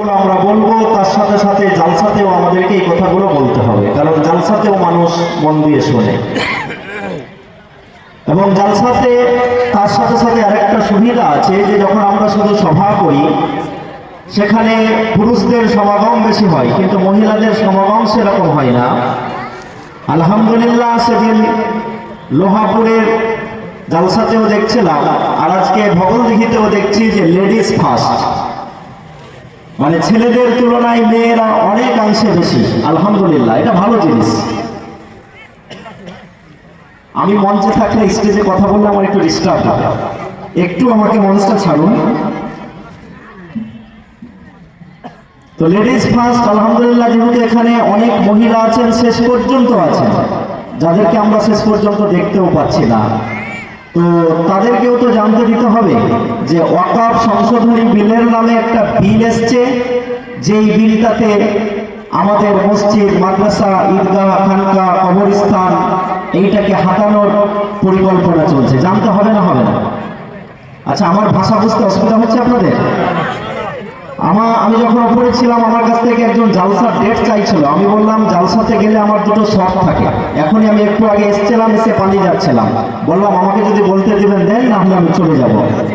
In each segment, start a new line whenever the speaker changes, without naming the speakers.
কথাগুলো আমরা বলব, তার সাথে সাথে জালসাতেও আমাদেরকে এই কথাগুলো বলতে হবে। কারণ জালসাতেও মানুষ মন দিয়ে শোনে। এবং জালসাতে তার সাথে সাথে আরেকটা সুবিধা আছে যে যখন আমরা শুধু সভা করি, সেখানে পুরুষদের সমাগম বেশি হয়, কিন্তু মহিলাদের সমাগম সেরকম হয় না। আলহামদুলিল্লাহ সেদিন লোহাপুরের জালসাতেও দেখছিলাম, আর আজকে ভগলদিঘিতেও দেখছি যে লেডিস ফার্স্ট। মানে ছেলেদের তুলনায় মেয়েরা অনেকাংশে বেশি। আলহামদুলিল্লাহ, এটা ভালো জিনিস। আমি মঞ্চে থাকলে স্টেজে কথা বললে আমার একটু ডিস্টার্ব হয়। একটু আমাকে মঞ্চটা ছাড়ুন। তো লেডিস ফার্স্ট আলহামদুলিল্লাহ, যেহেতু এখানে অনেক মহিলা আছেন, শেষ পর্যন্ত আছেন। যাদেরকে আমরা শেষ পর্যন্ত দেখতেও পাচ্ছি না। তো তাদেরকেও তো জানতে দিতে হবে যে ওয়াকাফ সংশোধনী বিলের নামে একটা বিল এসছে। যেই বিলটাতে আমাদের মসজিদ, মাদ্রাসা, ঈদগাহ খানকা কবরস্থান, এইটাকে হাঁটানোর পরিকল্পনা চলছে। জানতে হবে না হবে না? আচ্ছা আমার ভাষা বুঝতে অসুবিধা হচ্ছে আপনাদের? আমার আমি যখন ওপরে ছিলাম, আমার কাছ থেকে একজন জালসার ডেট চাইছিল। আমি বললাম, জালসাতে গেলে আমার দুটো শর্ত থাকে। এখনই আমি একটু আগে এসছিলাম, এসে পালিয়ে যাচ্ছিলাম। বললাম, আমাকে যদি বলতে দেবেন, দেন না হলে আমি চলে যাব।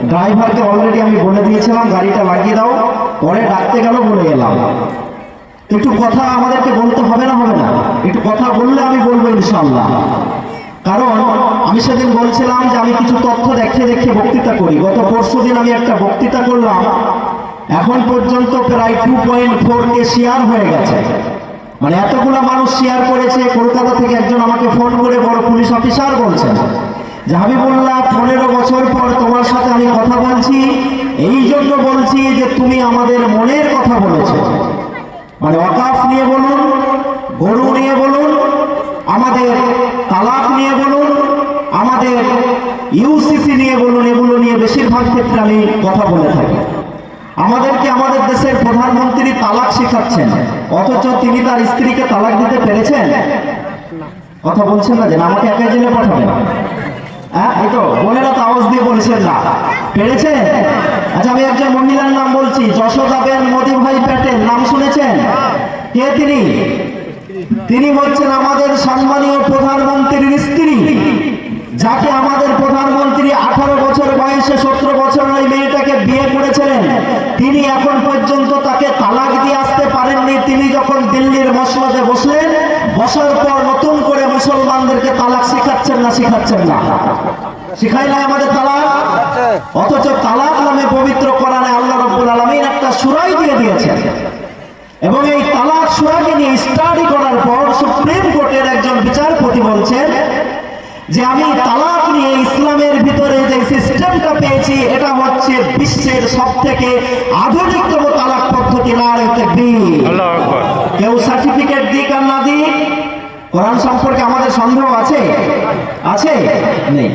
ড্রাইভারকে অলরেডি আমি বলে দিয়েছিলাম, গাড়িটা লাগিয়ে দাও। পরে ডাকতে গেল, বলে গেলাম। একটু কথা আমাদেরকে বলতে হবে না হবে না? একটু কথা বললে আমি বলব ইনশাল্লাহ কারণ, আমি সেদিন বলছিলাম যে আমি কিছু তথ্য দেখে দেখে বক্তৃতা করি। গত পরশু দিন আমি একটা বক্তৃতা করলাম। এখন পর্যন্ত প্রায় two point four K share হয়ে গেছে। মানে এতগুলো মানুষ শেয়ার করেছে, কলকাতা থেকে একজন আমাকে ফোন করে বড় পুলিশ অফিসার বলছেন যে, হাবিবুল্লাহ, পনেরো বছর পর তোমার সাথে আমি কথা বলছি। এই জন্য বলছি যে, তুমি আমাদের মনের কথা বলেছ। মানে ওয়াকাফ নিয়ে বলুন, গরু নিয়ে বলুন, আমাদের তালাক নিয়ে বলুন, আমাদের ইউসিসি নিয়ে বলুন, এগুলো নিয়ে বেশিরভাগ ক্ষেত্রে আমি কথা বলে থাকি। আমাদেরকে আমাদের দেশের প্রধানমন্ত্রী তালাক শেখাচ্ছেন। অথচ তিনি তার স্ত্রীকে তালাক দিতে পেরেছেন? কথা বলছেন না যে আমাকে একাই জেলে পাঠাবেন। হ্যাঁ আচ্ছা আমি একজন নাম বলছি ভাই প্যাটেল, নাম শুনেছেন? কে তিনি? তিনি আমাদের সম্মানীয় প্রধানমন্ত্রীর স্ত্রী। যাকে আমাদের প্রধানমন্ত্রী আঠারো বছর বয়সে সতেরো বছর ওই মেয়েটাকে বিয়ে করেছিলেন তিনি এখন পর্যন্ত তাকে তালাক দিয়ে আসতে পারেননি তিনি যখন দিল্লির মসনদে বসলেন, বসার পর নতুন করে মুসলমানদেরকে তালাক শিখাচ্ছেন না শিখাচ্ছেন না? শিখাই নাই আমাদের তালাক? অথচ তালাক নামে পবিত্র কোরআনে আল্লাহ রব্বুল আলমিন একটা সুরাই দিয়ে দিয়েছেন। এবং এই তালাক সুরাকে নিয়ে স্টাডি করার পর সুপ্রিম কোর্টের একজন বিচারপতি বলছেন যে আমি তালাক নিয়ে ইসলামের ভিতরে যে সিস্টেমটা পেয়েছি, এটা হচ্ছে বিশ্বের সব থেকে আধুনিকতম তালাক পদ্ধতি না
আল্লাহ আকবার।
কেউ সার্টিফিকেট দিক আর না দিক কোরআন সম্পর্কে আমাদের সন্দেহ আছে? আছে? নেই।